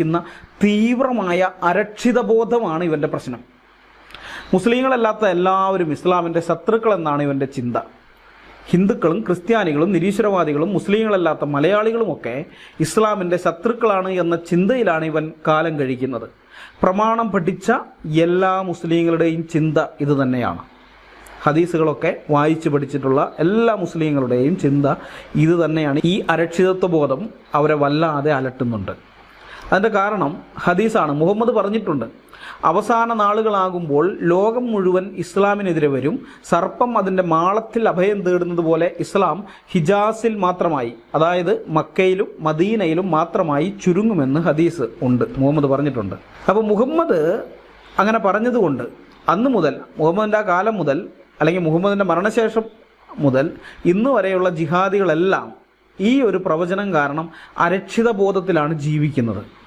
ബാധിക്കുന്ന തീവ്രമായ അരക്ഷിതബോധമാണ് ഇവന്റെ പ്രശ്നം. മുസ്ലിങ്ങളല്ലാത്ത എല്ലാവരും ഇസ്ലാമിന്റെ ശത്രുക്കൾ എന്നാണ് ഇവന്റെ ചിന്ത. ഹിന്ദുക്കളും ക്രിസ്ത്യാനികളും നിരീശ്വരവാദികളും മുസ്ലിങ്ങളല്ലാത്ത മലയാളികളുമൊക്കെ ഇസ്ലാമിന്റെ ശത്രുക്കളാണ് എന്ന ചിന്തയിലാണ് ഇവൻ കാലം കഴിക്കുന്നത്. പ്രമാണം പഠിച്ച എല്ലാ മുസ്ലിങ്ങളുടെയും ചിന്ത ഇത് തന്നെയാണ്. ഹദീസുകളൊക്കെ വായിച്ചു പഠിച്ചിട്ടുള്ള എല്ലാ മുസ്ലിങ്ങളുടെയും ചിന്ത ഇത് തന്നെയാണ്. ഈ അരക്ഷിതത്വ ബോധം അവരെ വല്ലാതെ അലട്ടുന്നുണ്ട്. അതിന്റെ കാരണം ഹദീസാണ്. മുഹമ്മദ് പറഞ്ഞിട്ടുണ്ട് അവസാന നാളുകളാകുമ്പോൾ ലോകം മുഴുവൻ ഇസ്ലാമിനെതിരെ വരും. സർപ്പം അതിന്റെ മാളത്തിൽ അഭയം തേടുന്നത് പോലെ ഇസ്ലാം ഹിജാസിൽ മാത്രമായി അതായത് മക്കയിലും മദീനയിലും മാത്രമായി ചുരുങ്ങുമെന്ന് ഹദീസ് ഉണ്ട് മുഹമ്മദ് പറഞ്ഞിട്ടുണ്ട്. അപ്പോൾ മുഹമ്മദ് അങ്ങനെ പറഞ്ഞതുകൊണ്ട് അന്ന് മുതൽ മുഹമ്മദിന്റെ ആ കാലം മുതൽ അല്ലെങ്കിൽ മുഹമ്മദിന്റെ മരണശേഷം മുതൽ ഇന്ന് വരെയുള്ള ജിഹാദികളെല്ലാം ഈ ഒരു പ്രവചനം കാരണം അരക്ഷിത ബോധത്തിലാണ് ജീവിക്കുന്നത്.